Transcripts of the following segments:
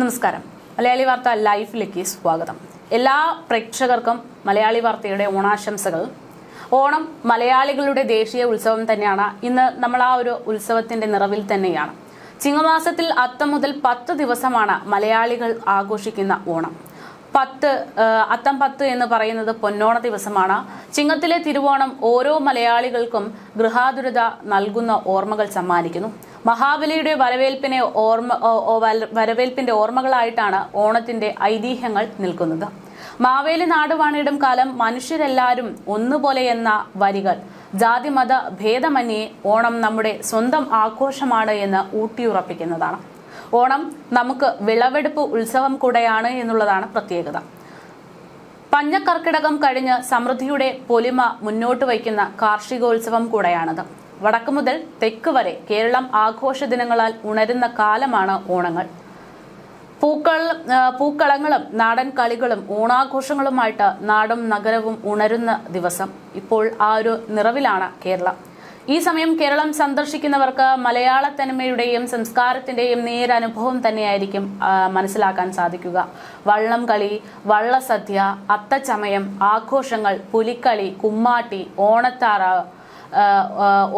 നമസ്കാരം. മലയാളി വാർത്ത ലൈഫിലേക്ക് സ്വാഗതം. എല്ലാ പ്രേക്ഷകർക്കും മലയാളി വാർത്തയുടെ ഓണാശംസകൾ. ഓണം മലയാളികളുടെ ദേശീയ ഉത്സവം തന്നെയാണ്. ഇന്ന് നമ്മൾ ആ ഒരു ഉത്സവത്തിന്റെ നിറവിൽ തന്നെയാണ്. ചിങ്ങമാസത്തിൽ അത്തം മുതൽ പത്ത് ദിവസമാണ് മലയാളികൾ ആഘോഷിക്കുന്ന ഓണം. പത്ത് അത്തം പത്ത് എന്ന് പറയുന്നത് പൊന്നോണ ദിവസമാണ്. ചിങ്ങത്തിലെ തിരുവോണം ഓരോ മലയാളികൾക്കും ഗൃഹാതുരത നൽകുന്ന ഓർമ്മകൾ സമ്മാനിക്കുന്നു. മഹാബലിയുടെ വരവേൽപ്പിനെ ഓർമ്മ വരവേൽപ്പിന്റെ ഓർമ്മകളായിട്ടാണ് ഓണത്തിന്റെ ഐതിഹ്യങ്ങൾ നിൽക്കുന്നത്. മാവേലി നാടുവാണിടും കാലം മനുഷ്യരെല്ലാവരും ഒന്നുപോലെ എന്ന വരികൾ ജാതിമത ഭേദമന്യേ ഓണം നമ്മുടെ സ്വന്തം ആഘോഷമാണ് എന്ന് ഊട്ടിയുറപ്പിക്കുന്നതാണ്. ഓണം നമുക്ക് വിളവെടുപ്പ് ഉത്സവം കൂടെയാണ് എന്നുള്ളതാണ് പ്രത്യേകത. പഞ്ഞക്കർക്കിടകം കഴിഞ്ഞ് സമൃദ്ധിയുടെ പൊലിമ മുന്നോട്ട് വയ്ക്കുന്ന കാർഷികോത്സവം കൂടെയാണിത്. വടക്ക് മുതൽ തെക്ക് വരെ കേരളം ആഘോഷ ദിനങ്ങളാൽ ഉണരുന്ന കാലമാണ് ഓണങ്ങൾ. പൂക്കൾ പൂക്കളങ്ങളും നാടൻ കളികളും ഓണാഘോഷങ്ങളുമായിട്ട് നാടും നഗരവും ഉണരുന്ന ദിവസം ഇപ്പോൾ ആ ഒരു നിറവിലാണ് കേരളം. ഈ സമയം കേരളം സന്ദർശിക്കുന്നവർക്ക് മലയാള തനിമയുടെയും സംസ്കാരത്തിന്റെയും നേരനുഭവം തന്നെയായിരിക്കും മനസ്സിലാക്കാൻ സാധിക്കുക. വള്ളം കളി വള്ളസദ്യ അത്തച്ചമയം ആഘോഷങ്ങൾ പുലിക്കളി കുമ്മാട്ടി ഓണത്താറാവ്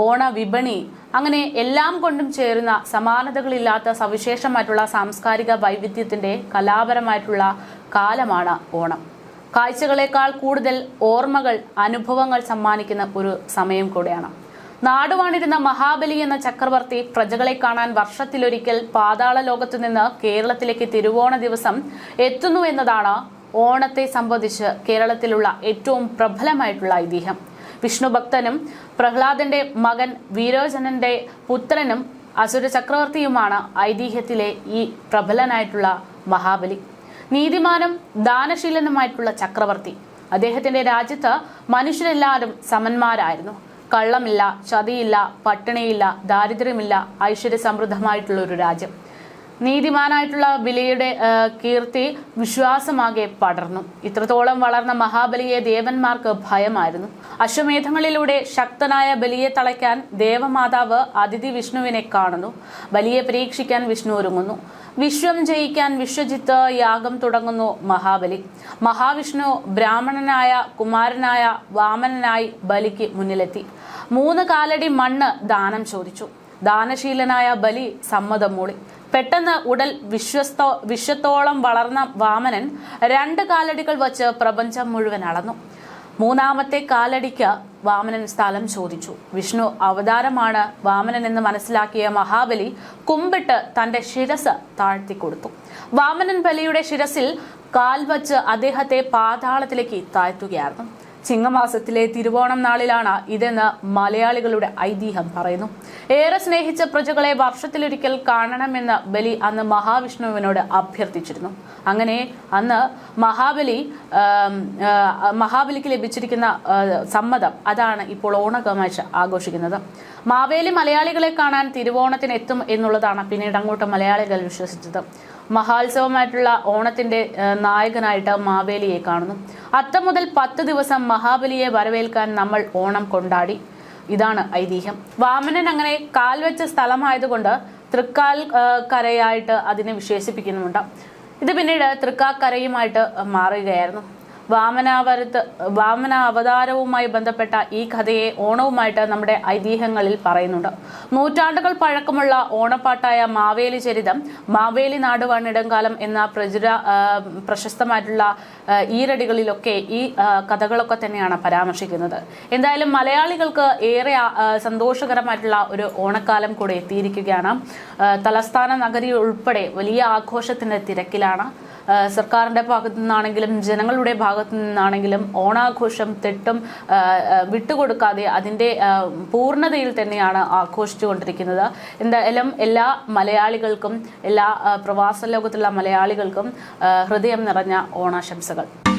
ഓണ വിപണി അങ്ങനെ എല്ലാം കൊണ്ടും ചേരുന്ന സമാനതകളില്ലാത്ത സവിശേഷമായിട്ടുള്ള സാംസ്കാരിക വൈവിധ്യത്തിന്റെ കലാപരമായിട്ടുള്ള കാലമാണ് ഓണം. കാഴ്ചകളേക്കാൾ കൂടുതൽ ഓർമ്മകൾ അനുഭവങ്ങൾ സമ്മാനിക്കുന്ന ഒരു സമയം കൂടെയാണ്. നാടുവാണിരുന്ന മഹാബലി എന്ന ചക്രവർത്തി പ്രജകളെ കാണാൻ വർഷത്തിലൊരിക്കൽ പാതാള ലോകത്തു നിന്ന് കേരളത്തിലേക്ക് തിരുവോണ ദിവസം എത്തുന്നു എന്നതാണ് ഓണത്തെ സംബന്ധിച്ച് കേരളത്തിലുള്ള ഏറ്റവും പ്രബലമായിട്ടുള്ള ഐതിഹ്യം. വിഷ്ണു ഭക്തനും പ്രഹ്ലാദന്റെ മകൻ വീരോചനന്റെ പുത്രനും അസുര ചക്രവർത്തിയുമാണ് ഐതിഹ്യത്തിലെ ഈ പ്രബലനായിട്ടുള്ള മഹാബലി. നീതിമാനും ദാനശീലനുമായിട്ടുള്ള ചക്രവർത്തി. അദ്ദേഹത്തിന്റെ രാജ്യത്ത് മനുഷ്യരെല്ലാവരും സമന്മാരായിരുന്നു. കള്ളമില്ല ചതിയില്ല പട്ടിണിയില്ല ദാരിദ്ര്യമില്ല ഐശ്വര്യ സമൃദ്ധമായിട്ടുള്ള ഒരു രാജ്യം. നീതിമാനായിട്ടുള്ള ബലിയുടെ കീർത്തി വിശ്വാസമാകെ പടർന്നു. ഇത്രത്തോളം വളർന്ന മഹാബലിയെ ദേവന്മാർക്ക് ഭയമായിരുന്നു. അശ്വമേധങ്ങളിലൂടെ ശക്തനായ ബലിയെ തളയ്ക്കാൻ ദേവമാതാവ് അതിഥി വിഷ്ണുവിനെ കാണുന്നു. ബലിയെ പരീക്ഷിക്കാൻ വിഷ്ണു ഒരുങ്ങുന്നു. വിശ്വം ജയിക്കാൻ വിശ്വജിത്ത് യാഗം തുടങ്ങുന്നു മഹാബലി. മഹാവിഷ്ണു ബ്രാഹ്മണനായ കുമാരനായ വാമനനായി ബലിക്ക് മുന്നിലെത്തി. മൂന്ന് കാലടി മണ്ണ് ദാനം ചോദിച്ചു. ദാനശീലനായ ബലി സമ്മതം മൂളി. പെട്ടെന്ന് ഉടൽ വിശ്വസ്തോ വിശ്വത്തോളം വളർന്ന വാമനൻ രണ്ട് കാലടികൾ വച്ച് പ്രപഞ്ചം മുഴുവൻ അളന്നു. മൂന്നാമത്തെ കാലടിക്ക് വാമനൻ സ്ഥലം ചോദിച്ചു. വിഷ്ണു അവതാരമാണ് വാമനൻ എന്ന് മനസ്സിലാക്കിയ മഹാബലി കുമ്പിട്ട് തന്റെ ശിരസ് താഴ്ത്തിക്കൊടുത്തു വാമനൻ ബലിയുടെ ശിരസിൽ കാൽ വച്ച് അദ്ദേഹത്തെ പാതാളത്തിലേക്ക് താഴ്ത്തുകയായിരുന്നു. ചിങ്ങമാസത്തിലെ തിരുവോണം നാളിലാണ് ഇതെന്ന് മലയാളികളുടെ ഐതിഹ്യം പറയുന്നു. ഏറെ സ്നേഹിച്ച പ്രജകളെ വർഷത്തിലൊരിക്കൽ കാണണമെന്ന് ബലി അന്ന് മഹാവിഷ്ണുവിനോട് അഭ്യർത്ഥിച്ചിരുന്നു. അങ്ങനെ അന്ന് മഹാബലി മഹാബലിക്ക് ലഭിച്ചിരിക്കുന്ന സമ്മതം അതാണ് ഇപ്പോൾ ഓണകമാശ ആഘോഷിക്കുന്നത്. മാവേലി മലയാളികളെ കാണാൻ തിരുവോണത്തിന് എത്തും എന്നുള്ളതാണ് പിന്നീട് അങ്ങോട്ട് മലയാളികൾ വിശ്വസിച്ചത്. മഹാത്സവമായിട്ടുള്ള ഓണത്തിന്റെ നായകനായിട്ട് മാവേലിയെ കാണുന്നു. അത്തം മുതൽ പത്ത് ദിവസം മഹാബലിയെ വരവേൽക്കാൻ നമ്മൾ ഓണം കൊണ്ടാടി. ഇതാണ് ഐതിഹ്യം. വാമനൻ അങ്ങനെ കാൽ വെച്ച സ്ഥലമായതുകൊണ്ട് തൃക്കാൽ കരയായിട്ട് അതിനെ വിശേഷിപ്പിക്കുന്നുണ്ട് ഇത് പിന്നീട് തൃക്കാക്കരയുമായിട്ട് മാറുകയായിരുന്നു. വാമനാവരത്ത് വാമന അവതാരവുമായി ബന്ധപ്പെട്ട ഈ കഥയെ ഓണവുമായിട്ട് നമ്മുടെ ഐതിഹ്യങ്ങളിൽ പറയുന്നുണ്ട്. നൂറ്റാണ്ടുകൾ പഴക്കമുള്ള ഓണപ്പാട്ടായ മാവേലി ചരിതം മാവേലി നാടുവാണിടംകാലം എന്ന പ്രചുര പ്രശസ്തമായിട്ടുള്ള ഈരടികളിലൊക്കെ ഈ കഥകളൊക്കെ തന്നെയാണ് പരാമർശിക്കുന്നത്. എന്തായാലും മലയാളികൾക്ക് ഏറെ സന്തോഷകരമായിട്ടുള്ള ഒരു ഓണക്കാലം കൂടെ എത്തിയിരിക്കുകയാണ്. തലസ്ഥാന നഗരി ഉൾപ്പെടെ വലിയ ആഘോഷത്തിന്റെ തിരക്കിലാണ്. ആ, സർക്കാരിന്റെ ഭാഗത്തു നിന്നാണെങ്കിലും ജനങ്ങളുടെ ഭാഗത്തു നിന്നാണെങ്കിലും ഓണാഘോഷം തെട്ടും വിട്ടുകൊടുക്കാതെ അതിന്റെ പൂർണതയിൽ തന്നെയാണ് ആഘോഷിച്ചുകൊണ്ടിരിക്കുന്നത്. എന്തായാലും എല്ലാ മലയാളികൾക്കും എല്ലാ പ്രവാസ ലോകത്തുള്ള മലയാളികൾക്കും ഹൃദയം നിറഞ്ഞ ഓണാശംസകൾ.